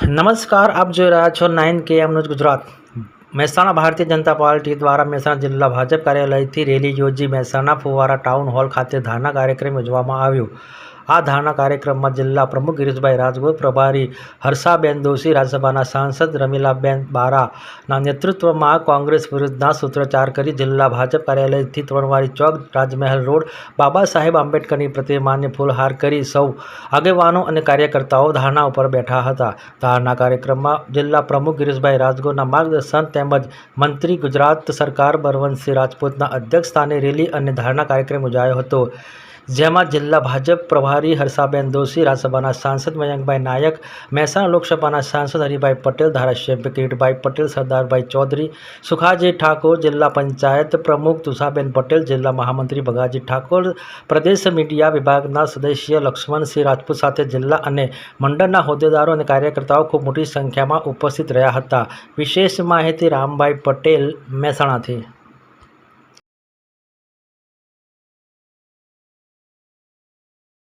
નમસ્કાર, આપ જોઈ રહ્યા છો નાઇન કે એમનું ગુજરાત. મહેસાણા ભારતીય જનતા પાર્ટી દ્વારા મહેસાણા જિલ્લા ભાજપ કાર્યાલયથી રેલી યોજી મહેસાણા ફુવારા ટાઉન હોલ ખાતે ધારણા કાર્યક્રમ યોજવામાં આવ્યો. આ ધારણા કાર્યક્રમમાં જિલ્લા પ્રમુખ ગિરીશભાઈ રાજગોર, પ્રભારી હર્ષાબેન દોશી, રાજ્યસભાના સાંસદ રમીલાબેન બારાના નેતૃત્વમાં કોંગ્રેસ વિરુદ્ધના સૂત્રોચ્ચાર કરી જિલ્લા ભાજપ કાર્યાલયથી ત્રણવારી ચોક, રાજમહેલ રોડ, બાબા સાહેબ આંબેડકરની પ્રતિમાને ફૂલહાર કરી સૌ આગેવાનો અને કાર્યકર્તાઓ ધારણા ઉપર બેઠા હતા. ધારણા કાર્યક્રમમાં જિલ્લા પ્રમુખ ગિરીશભાઈ રાજગોરના માર્ગદર્શન તેમજ મંત્રી ગુજરાત સરકાર બળવંતસિંહ રાજપૂતના અધ્યક્ષસ્થાને રેલી અને ધારણા કાર્યક્રમ યોજાયો હતો. જેમાં જિલ્લા ભાજપ પ્રભારી હર્ષાબેન દોશી, રાજ્યસભાના સાંસદ મયંકભાઈ નાયક, મહેસાણા લોકસભાના સાંસદ હરિભાઈ પટેલ, ધારાસભ્ય કિરીટભાઈ પટેલ, સરદારભાઈ ચૌધરી, સુખાજી ઠાકોર, જિલ્લા પંચાયત પ્રમુખ તુષાબેન પટેલ, જિલ્લા મહામંત્રી ભગાજી ઠાકોર, પ્રદેશ મીડિયા વિભાગના સદસ્ય લક્ષ્મણસિંહ રાજપૂત સાથે જિલ્લા અને મંડળના હોદ્દેદારો અને કાર્યકર્તાઓ ખૂબ મોટી સંખ્યામાં ઉપસ્થિત રહ્યા હતા. વિશેષ માહિતી રામભાઈ પટેલ, મહેસાણાથી.